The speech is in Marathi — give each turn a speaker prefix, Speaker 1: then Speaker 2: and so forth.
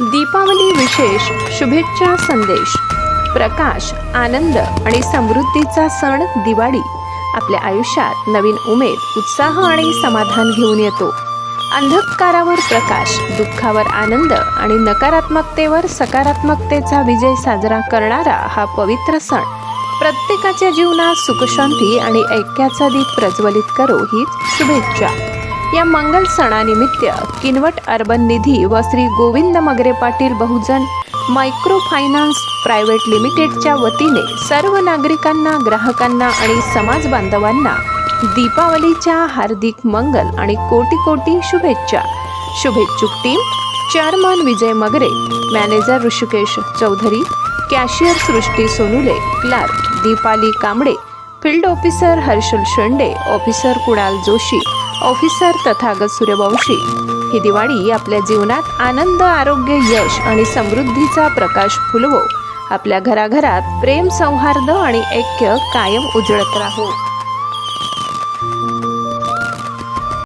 Speaker 1: दीपावली विशेष शुभेच्छा संदेश. प्रकाश आनंद आणि समृद्धीचा सण दिवाळी. आपल्या आयुष्यात नवीन उमेद उत्साह आणि समाधान घेऊन येतो. अंधकारावर प्रकाश दुःखावर आनंद आणि नकारात्मकतेवर सकारात्मकतेचा विजय साजरा करणारा हा पवित्र सण. प्रत्येकाच्या जीवनात सुखशांती आणि ऐक्याचा दीप प्रज्वलित करो हीच शुभेच्छा. या मंगल सणानिमित्त किनवट अर्बन निधी व Shri Govind Magare Patil Bahujan micro finance private लिमिटेडच्या वतीने सर्व नागरिकांना ग्राहकांना आणि समाज बांधवांना दीपावलीच्या हार्दिक मंगल आणि कोटी कोटी शुभेच्छा. शुभेच्छुक team chairman Vijay Magare manager Hrishikesh Chaudhari cashier Srushti Sonule clerk Deepali Kamble field officer Harshal Shende officer Kunal Joshi officer Tathagat Suryavanshi. ही दिवाळी आपल्या जीवनात आनंद आरोग्य यश आणि समृद्धीचा प्रकाश फुलवो. आपल्या घराघरात प्रेम सौहार्द आणि ऐक्य कायम उजळत राहो.